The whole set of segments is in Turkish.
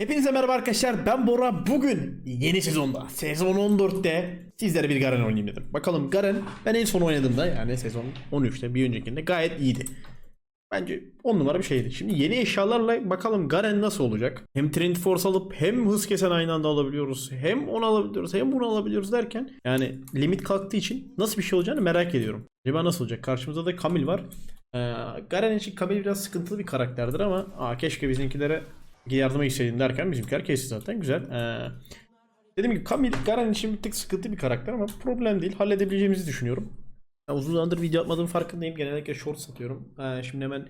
Hepinize merhaba arkadaşlar ben Bora bugün yeni sezonda sezon 14'te sizlere bir Garen oynayayım dedim. Bakalım Garen ben en son oynadığımda yani sezon 13'te bir öncekinde gayet iyiydi. Bence 10 numara bir şeydi. Şimdi yeni eşyalarla bakalım Garen nasıl olacak? Hem Trend Force alıp hem hız kesen aynı anda alabiliyoruz. Hem onu alabiliyoruz hem bunu alabiliyoruz derken yani limit kalktığı için nasıl bir şey olacağını merak ediyorum. Acaba nasıl olacak? Karşımızda da Kamil var. Ee, Garen için Kamil biraz sıkıntılı bir karakterdir ama aa, keşke bizimkilere yardıma gitseydim derken bizimkiler kesti zaten. Güzel. Ee, dediğim gibi Kamil Garen için bir tık sıkıntı bir karakter ama problem değil. Halledebileceğimizi düşünüyorum. Ya uzun zamandır video atmadığım farkındayım. Genellikle short satıyorum. Ee, şimdi hemen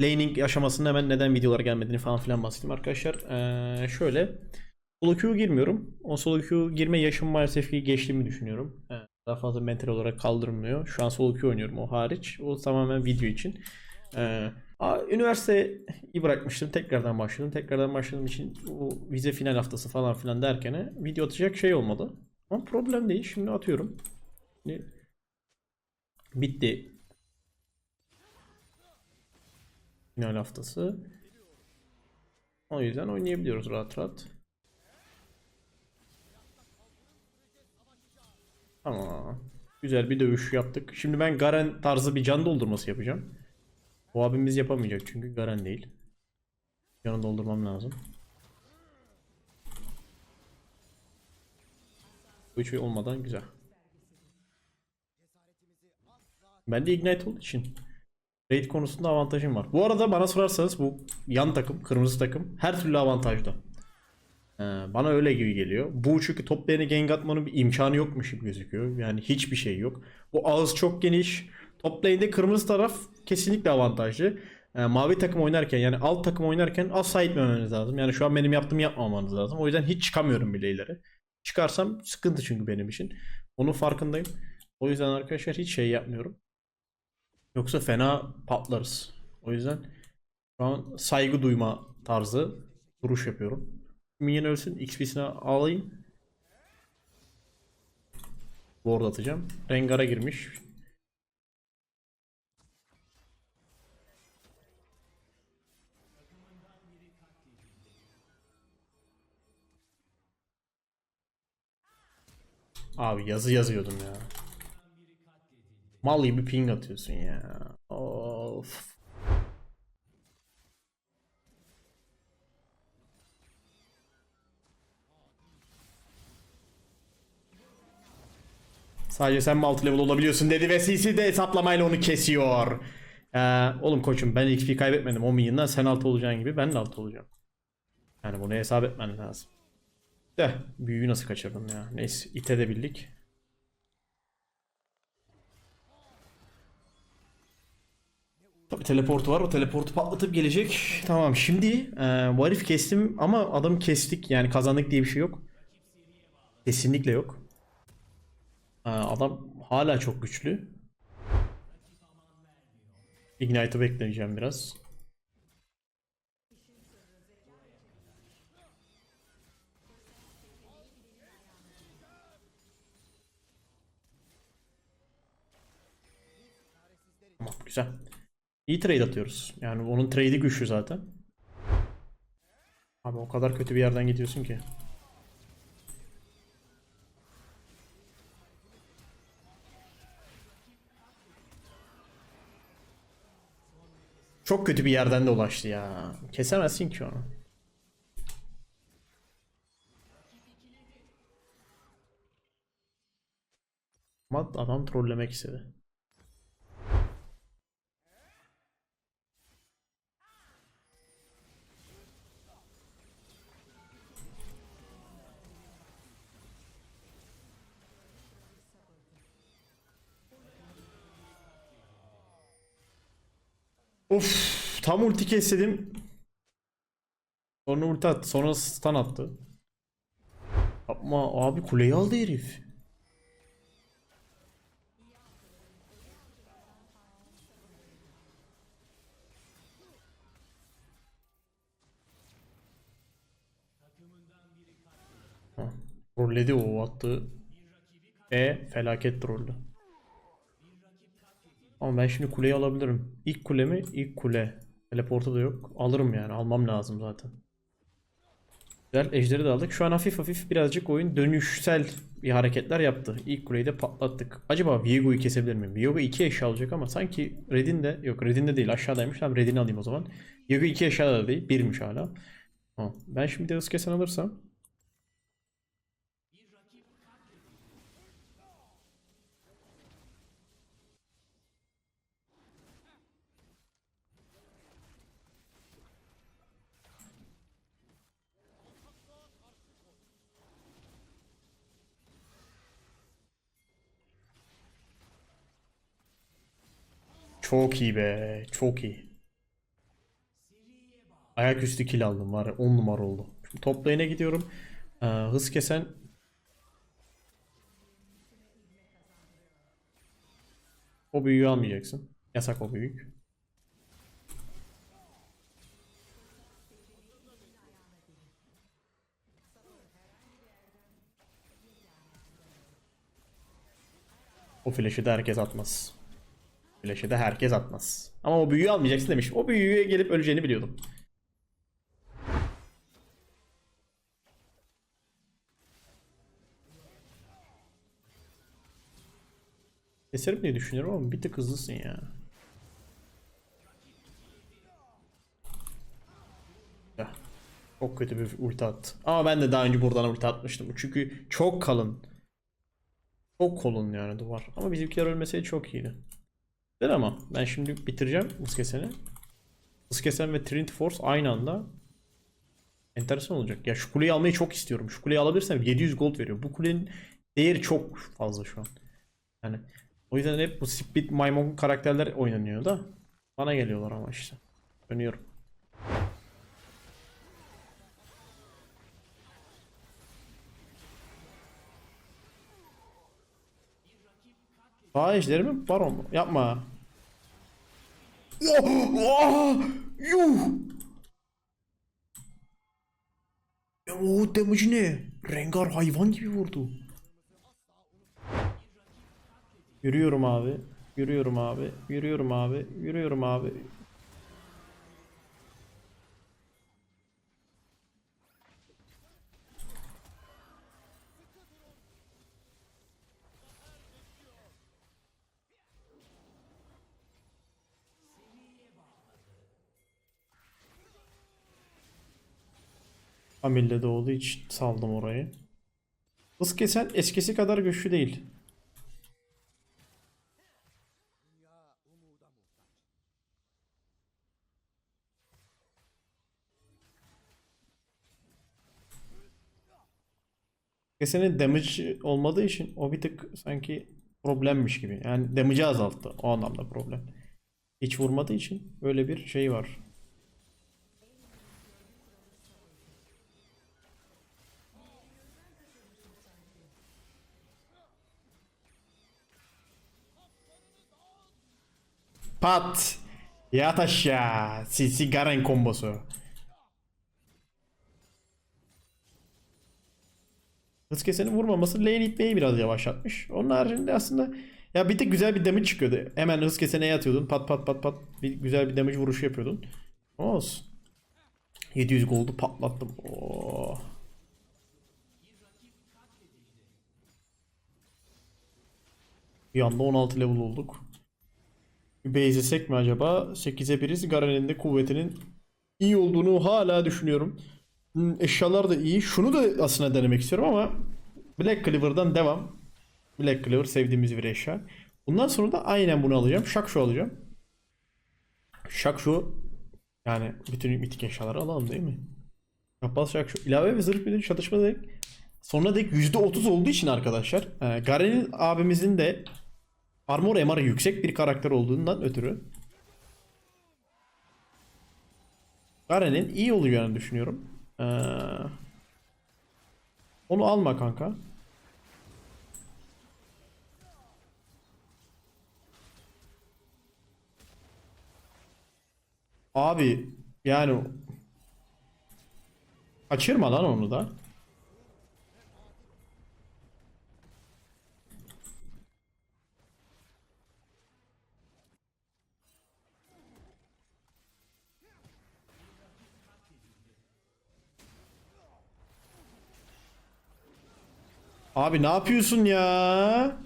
laning aşamasında hemen neden videolar gelmediğini falan filan bahsedeyim arkadaşlar. Ee, şöyle solo queue girmiyorum. O solo queue girme yaşım maalesef ki geçtiğimi düşünüyorum. Ee, daha fazla mental olarak kaldırmıyor. Şu an solo queue oynuyorum o hariç. O tamamen video için. Ee, üniversiteyi bırakmıştım. Tekrardan başladım. Tekrardan başladığım için bu vize final haftası falan filan derken video atacak şey olmadı. Ama problem değil. Şimdi atıyorum. Şimdi Bitti. Final haftası. O yüzden oynayabiliyoruz rahat rahat. Tamam. Güzel bir dövüş yaptık. Şimdi ben Garen tarzı bir can doldurması yapacağım. Bu abimiz yapamayacak çünkü Garen değil. Canı doldurmam lazım. Bu hiç olmadan güzel. Ben de Ignite olduğu için raid konusunda avantajım var. Bu arada bana sorarsanız bu yan takım, kırmızı takım her türlü avantajlı. Ee, bana öyle gibi geliyor. Bu çünkü top lane'e gank atmanın bir imkanı yokmuş gibi gözüküyor. Yani hiçbir şey yok. Bu ağız çok geniş. Top lane'de kırmızı taraf kesinlikle avantajlı. Ee, mavi takım oynarken yani alt takım oynarken asla itmemeniz lazım. Yani şu an benim yaptığımı yapmamanız lazım. O yüzden hiç çıkamıyorum bile ileri. Çıkarsam sıkıntı çünkü benim için. Onun farkındayım. O yüzden arkadaşlar hiç şey yapmıyorum. Yoksa fena patlarız. O yüzden şu an saygı duyma tarzı duruş yapıyorum. Minyon ölsün. XP'sini alayım. Ward atacağım. Rengar'a girmiş. Abi yazı yazıyordum ya. Mal gibi ping atıyorsun ya. Of. Sadece sen mi altı level olabiliyorsun dedi ve CC de hesaplamayla onu kesiyor. Ee, oğlum koçum ben XP kaybetmedim 10 milyondan sen altı olacağın gibi ben de altı olacağım. Yani bunu hesap etmen lazım. De büyüyü nasıl kaçırdım ya. Neyse itedebildik. Tabii teleportu var. O teleportu patlatıp gelecek. Tamam şimdi e, herif kestim ama adamı kestik. Yani kazandık diye bir şey yok. Kesinlikle yok. E, adam hala çok güçlü. Ignite'ı bekleyeceğim biraz. Tamam güzel. İyi trade atıyoruz. Yani onun trade'i güçlü zaten. Abi o kadar kötü bir yerden gidiyorsun ki. Çok kötü bir yerden de ulaştı ya. Kesemezsin ki onu. Ama adam trollemek istedi. Of tam ulti kestim. Sonra ulti attı. Sonra stun attı. Ama abi kuleyi aldı herif. Trolledi o attı. E felaket trollü. Ama ben şimdi kuleyi alabilirim. İlk kule mi? İlk kule. Teleportu da yok. Alırım yani. Almam lazım zaten. Güzel ejderi de aldık. Şu an hafif hafif birazcık oyun dönüşsel bir hareketler yaptı. İlk kuleyi de patlattık. Acaba Viego'yu kesebilir miyim? Viego 2 eşya alacak ama sanki Red'in de yok Red'in de değil aşağıdaymış. Tamam Red'ini alayım o zaman. Viego 2 eşya da değil. Birmiş hala. Tamam. Ben şimdi de hız kesen alırsam Çok iyi be. Çok iyi. Ayaküstü kill aldım var ya 10 numara oldu. Şimdi top lane'e gidiyorum. Ee, hız kesen O büyüğü almayacaksın. Yasak o büyük. O flash'ı da herkes atmaz. Flash'ı da herkes atmaz. Ama o büyüğü almayacaksın demiş. O büyüğe gelip öleceğini biliyordum. Keserim diye düşünüyorum ama bir tık hızlısın ya. Çok kötü bir ulti attı. Ama ben de daha önce buradan ulti atmıştım. Çünkü çok kalın. Çok kalın yani duvar. Ama bizimkiler ölmeseydi çok iyiydi. Güzel ama ben şimdi bitireceğim Iskeseni. Iskesen ve Trinity Force aynı anda enteresan olacak. Ya şu kuleyi almayı çok istiyorum. Şu kuleyi alabilirsem 700 gold veriyor. Bu kulenin değeri çok fazla şu an. Yani o yüzden hep bu Speed Maymun karakterler oynanıyor da bana geliyorlar ama işte. Dönüyorum. Aa ejderi mi? Baron mu? Yapma. Oh, oh, yuh. Ya o damage ne? Rengar hayvan gibi vurdu. Yürüyorum abi. Yürüyorum abi. Yürüyorum abi. Yürüyorum abi. Amil'de doğduğu için saldım orayı. Hız kesen eskisi kadar güçlü değil. Kesenin damage olmadığı için o bir tık sanki problemmiş gibi. Yani damage'ı azalttı. O anlamda problem. Hiç vurmadığı için öyle bir şey var. Pat. Yat aşağı. CC Garen kombosu. Hız kesenin vurmaması lane itmeyi biraz yavaşlatmış. Onun haricinde aslında ya bir tek güzel bir damage çıkıyordu. Hemen hız kesene atıyordun. Pat pat pat pat. Bir güzel bir damage vuruşu yapıyordun. Olsun. 700 gold'u patlattım. Oo. Bir anda 16 level olduk. Base'esek mi acaba? 8'e 1'iz. Garen'in de kuvvetinin iyi olduğunu hala düşünüyorum. Hmm, Eşyalar da iyi. Şunu da aslında denemek istiyorum ama Black Cleaver'dan devam. Black Cleaver sevdiğimiz bir eşya. Bundan sonra da aynen bunu alacağım. Shakshu alacağım. Shakshu yani bütün mitik eşyaları alalım değil mi? Kapalı Shakshu. İlave ve zırh bir çatışma dek. Sonra dek %30 olduğu için arkadaşlar. E, Garen'in abimizin de Armor MR yüksek bir karakter olduğundan ötürü Garen'in iyi olacağını düşünüyorum. Ee, onu alma kanka. Abi yani kaçırma lan onu da. Abi ne yapıyorsun ya?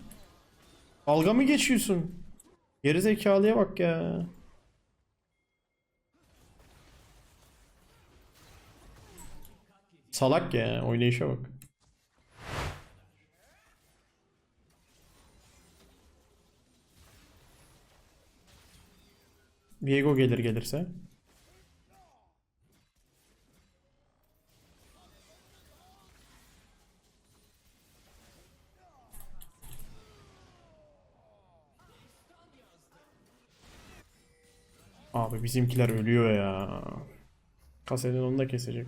Dalga mı geçiyorsun? Geri zekalıya bak ya. Salak ya oynayışa bak. Viego gelir gelirse. Bizimkiler ölüyor ya. Kasetin onu da kesecek.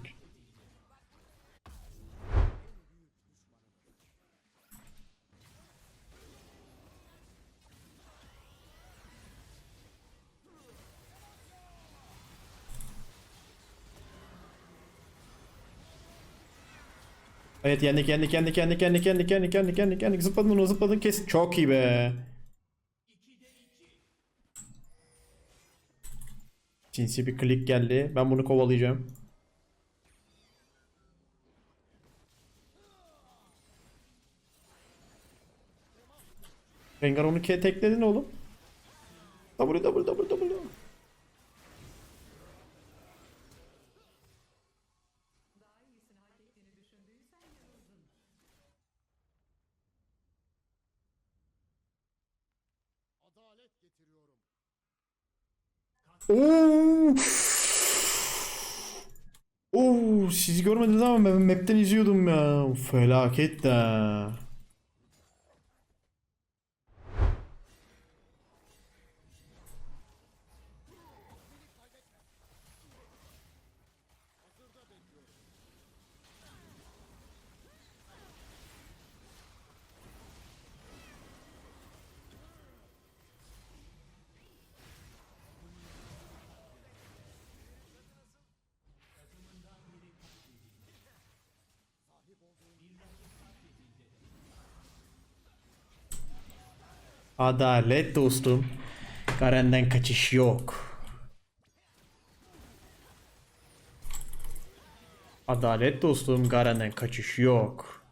Evet yendik yendik yendik yendik yendik yendik yendik yendik yendik yendik zıpladın onu zıpladın kes. Çok iyi be. Sinsi bir klik geldi. Ben bunu kovalayacağım. Rengar onu ke tekledin oğlum. W W W Oo. Oo, sizi görmediniz ama ben map'ten izliyordum ya. Felaket de. Adalet dostum. Garen'den kaçış yok. Adalet dostum. Garen'den kaçış yok.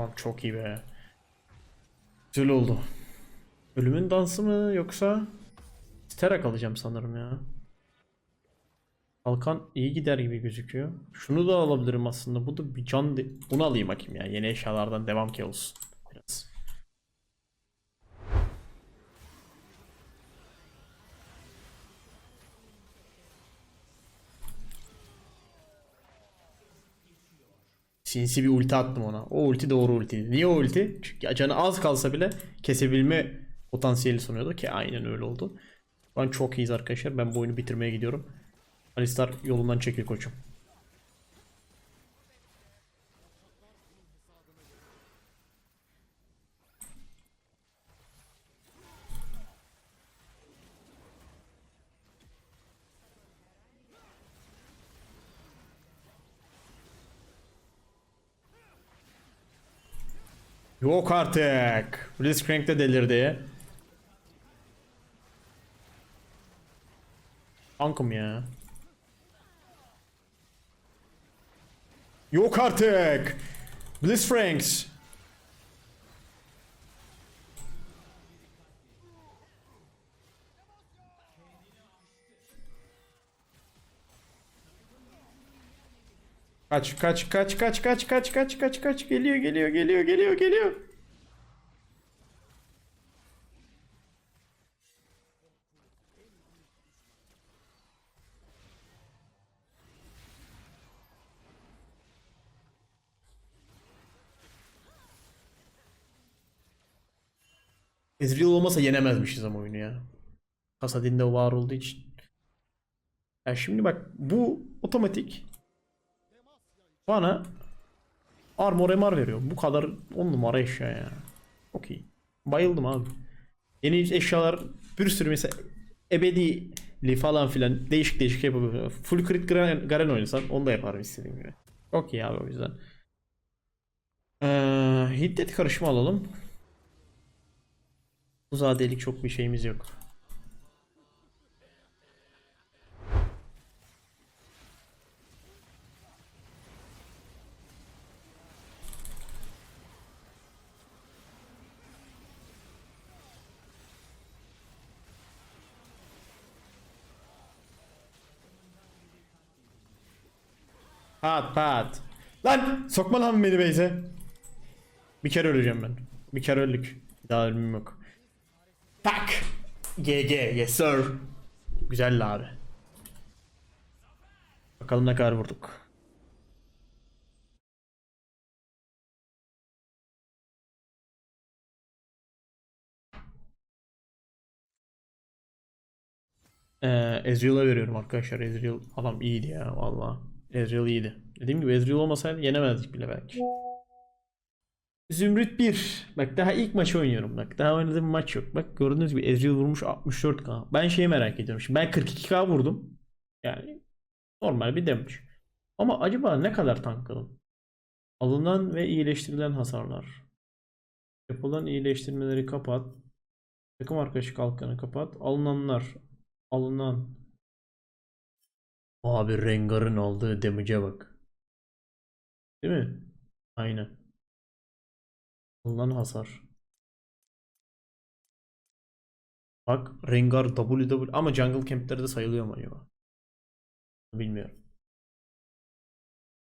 Tamam çok iyi be. Güzel oldu. Ölümün dansı mı yoksa Sterak alacağım sanırım ya. Kalkan iyi gider gibi gözüküyor. Şunu da alabilirim aslında. Bu da bir can... Bunu alayım bakayım ya. Yeni eşyalardan devam ki olsun. Biraz. Sinsi bir ulti attım ona. O ulti doğru ultiydi. Niye o ulti? Çünkü canı az kalsa bile kesebilme potansiyeli sunuyordu ki aynen öyle oldu. Şu an çok iyiyiz arkadaşlar. Ben bu oyunu bitirmeye gidiyorum. Alistar yolundan çekil koçum. Yok artık. Blitzcrank de delirdi. Tankım ya. Yok artık. Blitzcranks. Kaç kaç kaç kaç kaç kaç kaç kaç kaç geliyor geliyor geliyor geliyor geliyor. Ezreal olmasa yenemezmişiz ama oyunu ya. Kasadin'de var olduğu için. Ya şimdi bak bu otomatik bana armor MR veriyor. Bu kadar 10 numara eşya ya. Çok. Bayıldım abi. Yeni eşyalar bir sürü mesela ebedi Lee falan filan değişik değişik yapabiliyorum. Full crit Garen, Garen oynasan onu da yaparım istediğim gibi. Çok abi o yüzden. Ee, hiddet karışımı alalım. Uzadelik çok bir şeyimiz yok. Pat pat. Lan sokma lan beni Beyze. Bir kere öleceğim ben. Bir kere öldük. Daha ölümüm yok. Tak. GG yes sir. Güzel abi. Bakalım ne kadar vurduk. Ee, Ezreal'a veriyorum arkadaşlar. Ezreal adam iyiydi ya valla. Ezreal iyiydi. Dediğim gibi Ezreal olmasaydı yenemezdik bile belki. Zümrüt 1. Bak daha ilk maçı oynuyorum. Bak daha oynadığım maç yok. Bak gördüğünüz gibi Ezreal vurmuş 64k. Ben şeyi merak ediyorum. Şimdi ben 42k vurdum. Yani normal bir damage. Ama acaba ne kadar tankladım? Alınan ve iyileştirilen hasarlar. Yapılan iyileştirmeleri kapat. Takım arkadaşı kalkanı kapat. Alınanlar. Alınan. Abi Rengar'ın aldığı damage'e bak. Değil mi? Aynen. Alınan hasar. Bak Rengar WW ama Jungle Camp'lerde sayılıyor mu acaba? Bilmiyorum.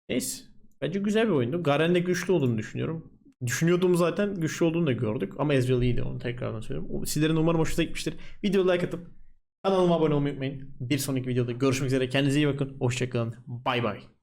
Neyse. Bence güzel bir oyundu. Garen'de güçlü olduğunu düşünüyorum. Düşünüyordum zaten. Güçlü olduğunu da gördük. Ama Ezreal iyiydi onu tekrardan söylüyorum. Sizlerin umarım hoşunuza gitmiştir. Videoya like atıp kanalıma abone olmayı unutmayın. Bir sonraki videoda görüşmek üzere. Kendinize iyi bakın. Hoşçakalın. Bay bay.